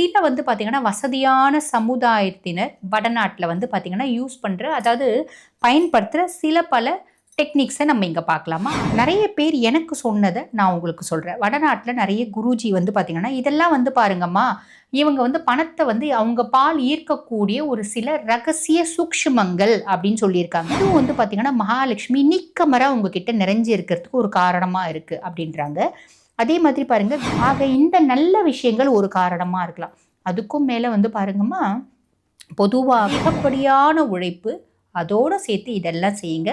சில வந்து பார்த்திங்கன்னா வசதியான சமுதாயத்தினர் வடநாட்டில் வந்து பார்த்திங்கன்னா யூஸ் பண்ணுற அதாவது பயன்படுத்துகிற சில பல டெக்னிக்ஸை நம்ம இங்கே பார்க்கலாமா நிறைய பேர் எனக்கு சொன்னதை நான் உங்களுக்கு சொல்கிறேன் வடநாட்டில் நிறைய குருஜி வந்து பார்த்திங்கன்னா இதெல்லாம் வந்து பாருங்கம்மா இவங்க வந்து பணத்தை வந்து அவங்க பால் ஈர்க்கக்கூடிய ஒரு சில ரகசிய சூக்ஷ்மங்கள் அப்படின்னு சொல்லியிருக்காங்க. இதுவும் வந்து பார்த்திங்கன்னா மகாலட்சுமி நிக்கமராக உங்ககிட்ட நிறைஞ்சு இருக்கிறதுக்கு ஒரு காரணமாக இருக்குது அப்படின்றாங்க. அதே மாதிரி பாருங்க ஆக இந்த நல்ல விஷயங்கள் ஒரு காரணமாக இருக்கலாம். அதுக்கும் மேலே வந்து பாருங்கம்மா பொதுவாக அதிகப்படியான உழைப்பு அதோடு சேர்த்து இதெல்லாம் செய்யுங்க.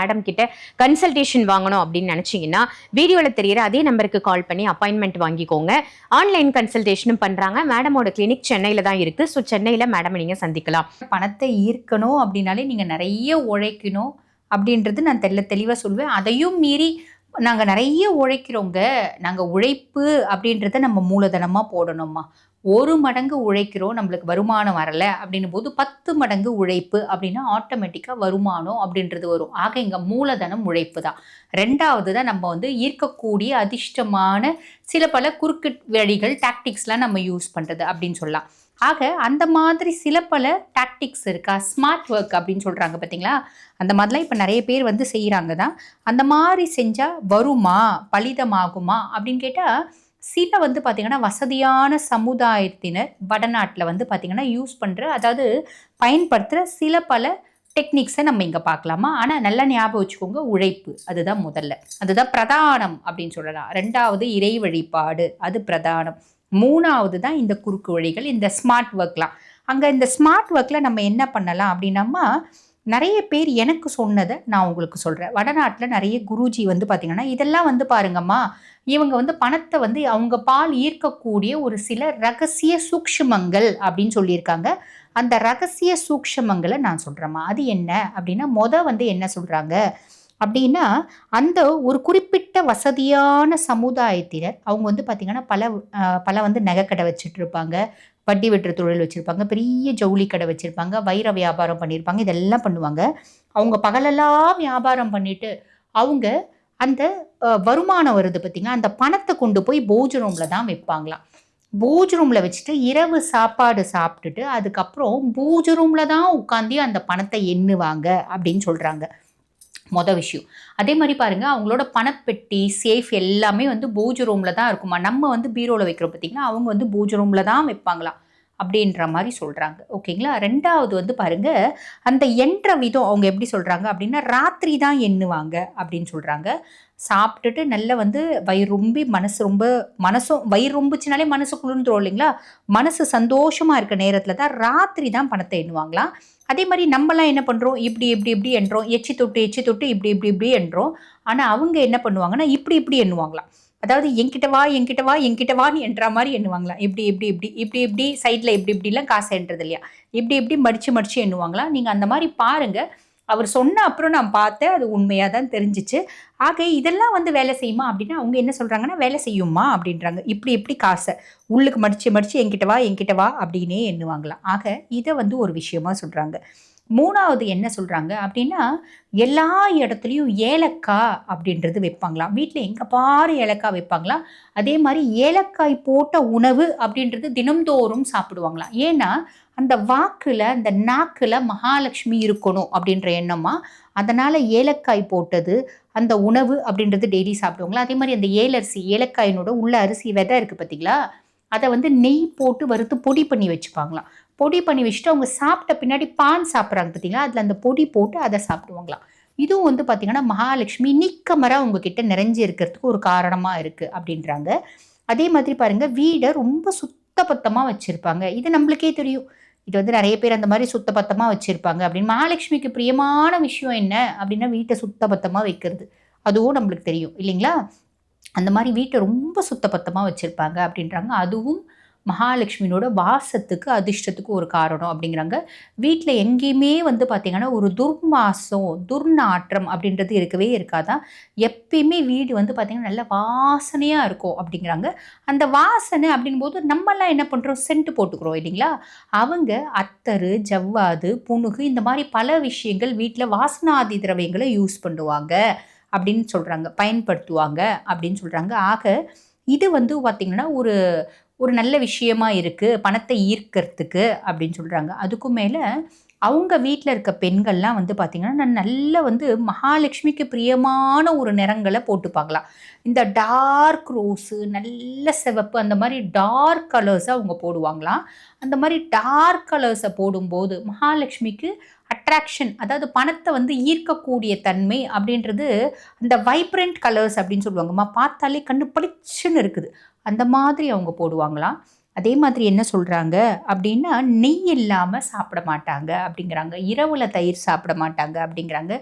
மேடம் கிட்ட கன்சல்டேஷன் வாங்கணும் அப்படின்னு நினைச்சீங்கன்னா வீடியோவில் தெரியிற அதே நம்பருக்கு கால் பண்ணி அப்பாயின்மெண்ட் வாங்கிக்கோங்க. ஆன்லைன் கன்சல்டேஷனும் பண்ணுறாங்க மேடமோட கிளினிக் சென்னையில் தான் இருக்குது ஸோ சென்னையில் மேடம் நீங்கள் சந்திக்கலாம். பணத்தை ஈர்க்கணும் அப்படின்னாலே நீங்கள் நிறைய உழைக்கணும் அப்படின்றது நான் தெல்ல தெளிவாக சொல்வேன் அதையும் மீறி நாங்கள் நிறைய உழைக்கிறோங்க. நாங்கள் உழைப்பு அப்படின்றத நம்ம மூலதனமாக போடணுமா ஒரு மடங்கு உழைக்கிறோம் நம்மளுக்கு வருமானம் வரல அப்படின்னும் போது பத்து மடங்கு உழைப்பு அப்படின்னா ஆட்டோமேட்டிக்காக வருமானம் அப்படின்றது வரும். ஆக இங்கே மூலதனம் உழைப்பு தான். ரெண்டாவது தான் நம்ம வந்து ஈர்க்கக்கூடிய அதிர்ஷ்டமான சில பல குறுக்கு வழிகள் டாக்டிக்ஸ்லாம் நம்ம யூஸ் பண்ணுறது அப்படின்னு சொல்லலாம். ஆக அந்த மாதிரி சில பல டாக்டிக்ஸ் இருக்கா? ஸ்மார்ட் ஒர்க் அப்படின்னு சொல்கிறாங்க பார்த்தீங்களா? அந்த மாதிரிலாம் இப்போ நிறைய பேர் வந்து செய்கிறாங்க தான். அந்த மாதிரி செஞ்சால் வருமா? பலிதமாகுமா? அப்படின்னு கேட்டால் சில வந்து பார்த்திங்கன்னா வசதியான சமுதாயத்தினர் வடநாட்டில் வந்து பார்த்திங்கன்னா யூஸ் பண்ணுற அதாவது பயன்படுத்துகிற சில பல டெக்னிக்ஸை நம்ம இங்கே பார்க்கலாமா ஆனால் நல்லா ஞாபகம் வச்சுக்கோங்க உழைப்பு. அதுதான் முதல்ல. அதுதான் பிரதானம் அப்படின்னு சொல்லலாம். ரெண்டாவது இறை வழிபாடு. அது பிரதானம். மூணாவது தான் இந்த குறுக்கு வழிகள் இந்த ஸ்மார்ட் ஒர்க்லாம் அங்கே இந்த ஸ்மார்ட் ஒர்க்கில் நம்ம என்ன பண்ணலாம் அப்படின்னம்மா நிறைய பேர் எனக்கு சொன்னதை நான் உங்களுக்கு சொல்கிறேன் வடநாட்டில் நிறைய குருஜி வந்து பார்த்திங்கன்னா இதெல்லாம் வந்து பாருங்கம்மா இவங்க வந்து பணத்தை வந்து அவங்க பால் ஈர்க்கக்கூடிய ஒரு சில ரகசிய சூக்ஷ்மங்கள் அப்படின்னு சொல்லியிருக்காங்க. அந்த ரகசிய சூக்ஷமங்களை நான் சொல்கிறேம்மா அது என்ன அப்படின்னா மொதல் வந்து என்ன சொல்கிறாங்க அப்படின்னா அந்த ஒரு குறிப்பிட்ட வசதியான சமுதாயத்தினர் அவங்க வந்து பார்த்திங்கன்னா பல பல வந்து நகைக்கடை வச்சுட்டு இருப்பாங்க. வட்டி வெட்டுற தொழில் வச்சுருப்பாங்க பெரிய ஜவுளி கடை வச்சுருப்பாங்க வைர வியாபாரம் பண்ணியிருப்பாங்க இதெல்லாம் பண்ணுவாங்க. அவங்க பகலெல்லாம் வியாபாரம் பண்ணிட்டு அவங்க அந்த வருமானம் வருது பார்த்திங்கன்னா அந்த பணத்தை கொண்டு போய் போஜ் ரூமில் தான் வைப்பாங்களாம். பூஜ் ரூமில் வச்சுட்டு இரவு சாப்பாடு சாப்பிட்டுட்டு அதுக்கப்புறம் பூஜ் ரூமில் தான் உட்காந்து அந்த பணத்தை எண்ணுவாங்க அப்படின்னு சொல்கிறாங்க மொதல் விஷயம். அதே மாதிரி பாருங்கள் அவங்களோட பணப்பெட்டி சேஃப் எல்லாமே வந்து பூஜ் ரூமில் தான் இருக்குமா? நம்ம வந்து பீரோவில் வைக்கிறோம் பார்த்திங்கன்னா அவங்க வந்து பூஜ் ரூமில் தான் வைப்பாங்களாம். அப்படின்ற மாதிரி சொல்கிறாங்க ஓகேங்களா? ரெண்டாவது வந்து பாருங்க அந்த என்ற விதம் அவங்க எப்படி சொல்கிறாங்க அப்படின்னா ராத்திரி தான் எண்ணுவாங்க அப்படின்னு சொல்கிறாங்க சாப்பிட்டுட்டு நல்லா வந்து வயிறு ரொம்பி மனசு ரொம்ப மனசும் வயிறு ரொம்பிச்சுனாலே மனசு குளிர்ந்துடும் இல்லைங்களா? மனசு சந்தோஷமாக இருக்க நேரத்தில் தான் ராத்திரி தான் பணத்தை எண்ணுவாங்களாம். அதே மாதிரி நம்மலாம் என்ன பண்ணுறோம் இப்படி இப்படி இப்படி என்றோம். எச்சி தொட்டு எச்சி தொட்டு இப்படி இப்படி இப்படி எண்றோம் ஆனால் அவங்க என்ன பண்ணுவாங்கன்னா இப்படி இப்படி எண்ணுவாங்களாம். அதாவது என்கிட்ட வா என்கிட்ட வா என்கிட்ட வான்னு என்ற மாதிரி எண்ணுவாங்களாம் இப்படி இப்படி இப்படி இப்படி இப்படி சைடில் இப்படி இப்படிலாம் காசு என்றது இல்லையா? இப்படி இப்படி மடித்து மடித்து எண்ணுவாங்களாம் நீங்கள் அந்த மாதிரி பாருங்கள் அவர் சொன்ன அப்புறம் நான் பார்த்தேன். அது உண்மையாக தான் தெரிஞ்சிச்சு. ஆக இதெல்லாம் வந்து வேலை செய்யுமா அப்படின்னா அவங்க என்ன சொல்கிறாங்கன்னா வேலை செய்யுமா அப்படின்றாங்க. இப்படி இப்படி காசை. உள்ளுக்கு மடித்து மடித்து என்கிட்ட வா என்கிட்ட வா அப்படின்னே எண்ணுவாங்களாம் ஆக இதை வந்து ஒரு விஷயமா சொல்கிறாங்க மூணாவது என்ன சொல்கிறாங்க அப்படின்னா எல்லா இடத்துலையும் ஏலக்காய் அப்படின்றது வைப்பாங்களாம். வீட்டில் எங்கே பாரு ஏலக்காய் வைப்பாங்களாம் அதே மாதிரி ஏலக்காய் போட்ட உணவு அப்படின்றது தினம்தோறும் சாப்பிடுவாங்களாம். ஏன்னா அந்த வாக்கில் அந்த நாக்கில் மகாலட்சுமி இருக்கணும் அப்படின்ற எண்ணமா அதனால் ஏலக்காய் போட்டது அந்த உணவு அப்படின்றது டெய்லி சாப்பிடுவாங்களா அதே மாதிரி அந்த ஏலரிசி ஏலக்காயினோட உள்ள அரிசி விதை இருக்குது பார்த்தீங்களா அதை வந்து நெய் போட்டு வறுத்து பொடி பண்ணி வச்சுப்பாங்களாம். பொடி பண்ணி வச்சுட்டு அவங்க சாப்பிட்ட பின்னாடி பான் சாப்பிட்றாங்க பார்த்தீங்களா அதில் அந்த பொடி போட்டு அதை சாப்பிடுவாங்களாம். இதுவும் வந்து பார்த்திங்கன்னா மகாலட்சுமி நிக்கமராக உங்ககிட்ட நிறைஞ்சு இருக்கிறதுக்கு ஒரு காரணமாக இருக்குது அப்படின்றாங்க. அதே மாதிரி பாருங்கள் வீடை ரொம்ப சுத்தபத்தமாக வச்சுருப்பாங்க. இது நம்மளுக்கே தெரியும். இது வந்து நிறைய பேர் அந்த மாதிரி சுத்தபத்தமாக வச்சுருப்பாங்க அப்படின்னு. மகாலட்சுமிக்கு பிரியமான விஷயம் என்ன அப்படின்னா வீட்டை சுத்தபத்தமாக வைக்கிறது. அதுவும் நம்மளுக்கு தெரியும் இல்லைங்களா? அந்த மாதிரி வீட்டை ரொம்ப சுத்தபத்தமாக வச்சுருப்பாங்க அப்படின்றாங்க. அதுவும் மகாலட்சுமியோட வாசத்துக்கு அதிர்ஷ்டத்துக்கு ஒரு காரணம் அப்படிங்கிறாங்க. வீட்டில் எங்கேயுமே வந்து பார்த்திங்கன்னா ஒரு துர்மாசம் துர்நாற்றம் அப்படின்றது இருக்கவே இருக்காதான் எப்பயுமே வீடு வந்து பார்த்திங்கன்னா நல்ல வாசனையாக இருக்கும் அப்படிங்கிறாங்க. அந்த வாசனை அப்படின்போது நம்மலாம் என்ன பண்ணுறோம் சென்ட் போட்டுக்கிறோம் இல்லைங்களா? அவங்க அத்தரு ஜவ்வாது புணுகு இந்த மாதிரி பல விஷயங்கள் வீட்டில் வாசனாதி திரவியங்களை யூஸ் பண்ணுவாங்க அப்படின்னு சொல்கிறாங்க பயன்படுத்துவாங்க அப்படின்னு சொல்கிறாங்க ஆக இது வந்து பார்த்திங்கன்னா ஒரு ஒரு நல்ல விஷயமா இருக்குது பணத்தை ஈர்க்கிறதுக்கு அப்படின்னு சொல்கிறாங்க அதுக்கும் மேலே அவங்க வீட்டில் இருக்க பெண்கள்லாம் வந்து பார்த்திங்கன்னா நான் நல்ல வந்து மகாலட்சுமிக்கு பிரியமான ஒரு நிறங்களை போட்டுப்பாங்களாம் இந்த டார்க் ரோஸு நல்ல சிவப்பு அந்த மாதிரி டார்க் கலர்ஸை அவங்க போடுவாங்களாம். அந்த மாதிரி டார்க் கலர்ஸை போடும்போது மகாலட்சுமிக்கு அட்ராக்ஷன் அதாவது பணத்தை வந்து ஈர்க்கக்கூடிய தன்மை அப்படின்றது அந்த வைப்ரண்ட் கலர்ஸ் அப்படின்னு சொல்லுவாங்கம்மா பார்த்தாலே கண்ணு பளிச்சுன்னு இருக்குது. அந்த மாதிரி அவங்க போடுவாங்களாம். அதே மாதிரி என்ன சொல்கிறாங்க அப்படின்னா நெய் இல்லாமல் சாப்பிட மாட்டாங்க அப்படிங்கிறாங்க. இரவில் தயிர் சாப்பிட மாட்டாங்க அப்படிங்கிறாங்க.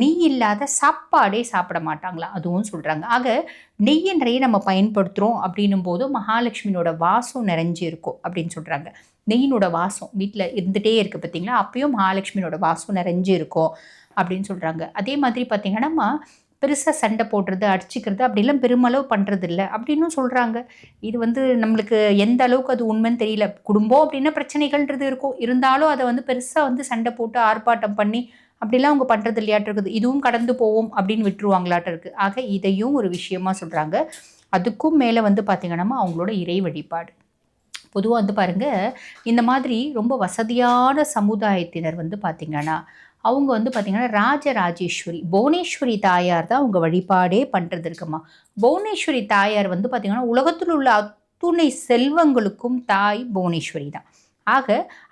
நெய் இல்லாத சாப்பாடே சாப்பிட மாட்டாங்களா அதுவும் சொல்கிறாங்க ஆக நெய்யை நிறைய நம்ம பயன்படுத்துகிறோம் அப்படின்னும் போது மகாலட்சுமியோட வாசம் நிறைஞ்சு இருக்கும் அப்படின்னு சொல்கிறாங்க நெய்யினோட வாசம் வீட்டில் இருந்துகிட்டே இருக்குது பார்த்தீங்களா? அப்பயும் மகாலட்சுமியோட வாசம் நிறைஞ்சு இருக்கும் அப்படின்னு சொல்கிறாங்க அதே மாதிரி பார்த்திங்கன்னா பெருசாக சண்டை போடுறது அடிச்சுக்கிறது அப்படிலாம் பெருமளவு பண்ணுறது இல்லை அப்படின்னும் சொல்கிறாங்க இது வந்து நம்மளுக்கு எந்த அளவுக்கு அது உண்மைன்னு தெரியல. குடும்பம் அப்படின்னா பிரச்சனைகள்ன்றது இருக்கும். இருந்தாலும் அதை வந்து பெருசாக வந்து சண்டை போட்டு ஆர்ப்பாட்டம் பண்ணி அப்படிலாம் அவங்க பண்ணுறது இல்லையாட்டு இருக்குது. இதுவும் கடந்து போவோம் அப்படின்னு விட்டுருவாங்களாட்ட இருக்குது ஆக இதையும் ஒரு விஷயமா சொல்கிறாங்க அதுக்கும் மேலே வந்து பார்த்திங்கன்னா அவங்களோட இறை வழிபாடு. பொதுவாக வந்து பாருங்கள் இந்த மாதிரி ரொம்ப வசதியான சமுதாயத்தினர் வந்து பார்த்திங்கன்னா அவங்க வந்து பார்த்திங்கன்னா ராஜராஜேஸ்வரி புவனேஸ்வரி தாயார் தான் அவங்க வழிபாடே பண்ணுறது இருக்குமா புவனேஸ்வரி தாயார் வந்து பார்த்திங்கன்னா உலகத்தில் உள்ள அத்துணை செல்வங்களுக்கும் தாய் புவனேஸ்வரி தான். ஆக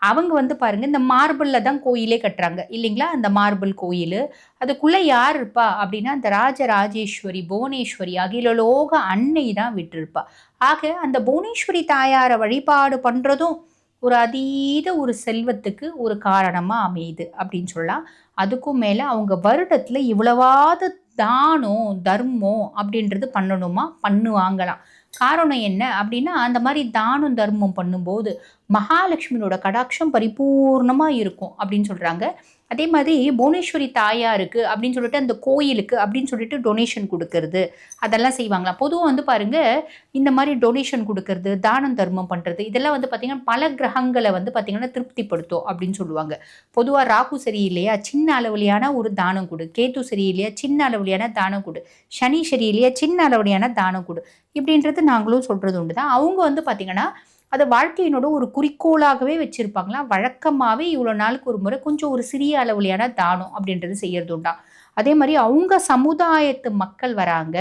அவங்க வந்து பாருங்கள் இந்த மார்பிளில் தான் கோயிலே கட்டுறாங்க. இல்லைங்களா? அந்த மார்பிள் கோயில். அதுக்குள்ளே யார் இருப்பா? அப்படின்னா அந்த ராஜராஜேஸ்வரி புவனேஸ்வரி அகிலலோக அன்னை தான் விட்டுருப்பா. ஆக அந்த புவனேஸ்வரி தாயாரை வழிபாடு பண்ணுறதும் ஒரு அதீத ஒரு செல்வத்துக்கு ஒரு காரணமாக அமையுது அப்படின்னு சொல்லலாம். அதுக்கும் மேலே அவங்க வருடத்தில் இவ்வளவாவது தானம் தர்மம் அப்படின்றது பண்ணணுமா? பண்ணுவாங்களாம். காரணம் என்ன அப்படின்னா அந்த மாதிரி தானம் தர்மம் பண்ணும்போது மகாலட்சுமியோட கடாட்சம் பரிபூர்ணமாக இருக்கும் அப்படின்னு சொல்கிறாங்க அதே மாதிரி புவனேஸ்வரி தாயாருக்கு அப்படின்னு சொல்லிட்டு அந்த கோயிலுக்கு அப்படின்னு சொல்லிட்டு டொனேஷன் கொடுக்கறது அதெல்லாம் செய்வாங்களாம் பொதுவாக வந்து பாருங்கள் இந்த மாதிரி டொனேஷன் கொடுக்கறது தானம் தர்மம் பண்ணுறது இதெல்லாம் வந்து பார்த்திங்கன்னா பல கிரகங்களை வந்து பார்த்திங்கன்னா திருப்திப்படுத்தும் அப்படின்னு சொல்லுவாங்க. பொதுவாக ராகு சரியில்லையா சின்ன அளவுலையான ஒரு தானம் கொடு. கேத்து சரியில்லையா சின்ன அளவுலையான தானம் கொடு. சனி சரியில்லையா சின்ன அளவுலையான தானம் கொடு. இப்படின்றது நாங்களும் சொல்கிறது உண்டு தான் அவங்க வந்து பார்த்திங்கன்னா அதை வாழ்க்கையினோட ஒரு குறிக்கோளாகவே வச்சுருப்பாங்களாம் வழக்கமாகவே இவ்வளோ நாளுக்கு ஒரு முறை கொஞ்சம் ஒரு சிறிய அளவுலையான தானம் அப்படின்றது செய்கிறது உண்டா? அதே மாதிரி அவங்க சமுதாயத்து மக்கள் வராங்க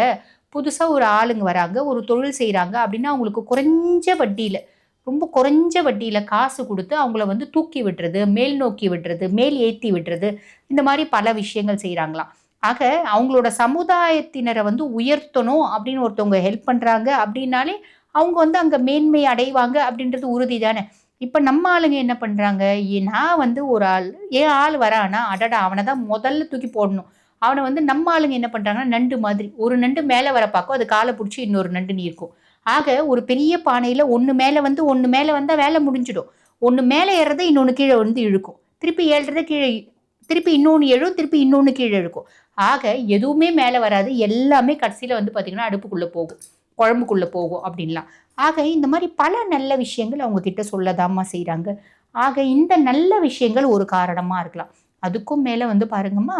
புதுசாக ஒரு ஆளுங்க வராங்க ஒரு தொழில் செய்கிறாங்க அப்படின்னா அவங்களுக்கு குறைஞ்ச வட்டியில் ரொம்ப குறைஞ்ச வட்டியில் காசு கொடுத்து அவங்கள வந்து தூக்கி விடுறது மேல் நோக்கி விடுறது மேல் ஏற்றி விடுறது இந்த மாதிரி பல விஷயங்கள் செய்கிறாங்களாம் ஆக அவங்களோட சமுதாயத்தினரை வந்து உயர்த்தணும் அப்படின்னு ஒருத்தவங்க ஹெல்ப் பண்ணுறாங்க அப்படின்னாலே அவங்க வந்து அங்கே மேன்மை அடைவாங்க அப்படின்றது உறுதி தானே. இப்போ நம்ம ஆளுங்க என்ன பண்ணுறாங்க நான் வந்து ஒரு ஆள். ஏன் ஆள் வரானா அடடா அவனை தான் முதல்ல தூக்கி போடணும். அவனை வந்து நம்ம ஆளுங்க என்ன பண்ணுறாங்கன்னா நண்டு மாதிரி. ஒரு நண்டு மேலே வர பார்க்கும். அது காலை பிடிச்சி இன்னொரு நண்டு நீர்க்கும். ஆக ஒரு பெரிய பானையில் ஒன்று மேலே வந்து ஒன்று மேலே வந்தால் வேலை முடிஞ்சிடும். ஒன்று மேலே ஏறதை இன்னொன்று கீழே வந்து இழுக்கும். திருப்பி ஏழுறத கீழே திருப்பி இன்னொன்று எழும் திருப்பி இன்னொன்று கீழே இழுக்கும். ஆக எதுவுமே மேலே வராது. எல்லாமே கடைசியில் வந்து பார்த்திங்கன்னா அடுப்புக்குள்ளே போகும். குழம்புக்குள்ளே போகும் அப்படின்லாம். ஆக இந்த மாதிரி பல நல்ல விஷயங்கள் அவங்க கிட்ட சொல்லதாம்மா செய்கிறாங்க ஆக இந்த நல்ல விஷயங்கள் ஒரு காரணமாக இருக்கலாம். அதுக்கும் மேலே வந்து பாருங்கம்மா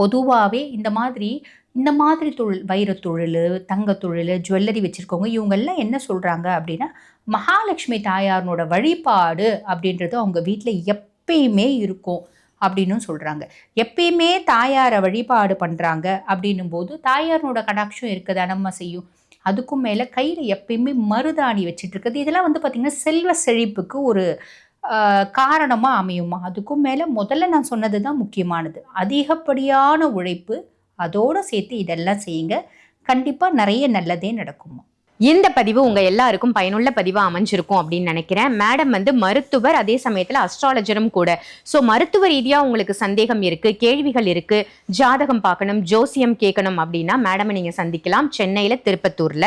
பொதுவாகவே இந்த மாதிரி இந்த மாதிரி தொழில் வைர தொழில் தங்க தொழில் ஜுவல்லரி வச்சுருக்கவங்க இவங்கெல்லாம் என்ன சொல்கிறாங்க அப்படின்னா மகாலட்சுமி தாயாரனோட வழிபாடு அப்படின்றது அவங்க வீட்டில் எப்பயுமே இருக்கும் அப்படின்னும் சொல்கிறாங்க எப்பயுமே தாயாரை வழிபாடு பண்ணுறாங்க அப்படின்னும் போது தாயாரனோட கடாட்சம் இருக்கதா நம்ம செய்யும். அதுக்கும் மேலே கையில் எப்பயுமே மருதாணி வச்சுட்டு இருக்குது இதெல்லாம் வந்து பார்த்திங்கன்னா செல்வ செழிப்புக்கு ஒரு காரணமாக அமையுமா? அதுக்கும் மேலே முதல்ல நான் சொன்னது தான் முக்கியமானது. அதிகப்படியான உழைப்பு அதோடு சேர்த்து இதெல்லாம் செய்யுங்க. கண்டிப்பாக நிறைய நல்லதே நடக்குமா? இந்த பதிவு உங்க எல்லாருக்கும் பயனுள்ள பதிவா அமைஞ்சிருக்கும் அப்படின்னு நினைக்கிறேன். மேடம் வந்து மருத்துவர் அதே சமயத்துல அஸ்ட்ராலஜரும் கூட. ஸோ மருத்துவ ரீதியா உங்களுக்கு சந்தேகம் இருக்கு கேள்விகள் இருக்கு ஜாதகம் பார்க்கணும் ஜோசியம் கேட்கணும் அப்படின்னா மேடமை நீங்க சந்திக்கலாம். சென்னையில திருப்பத்தூர்ல.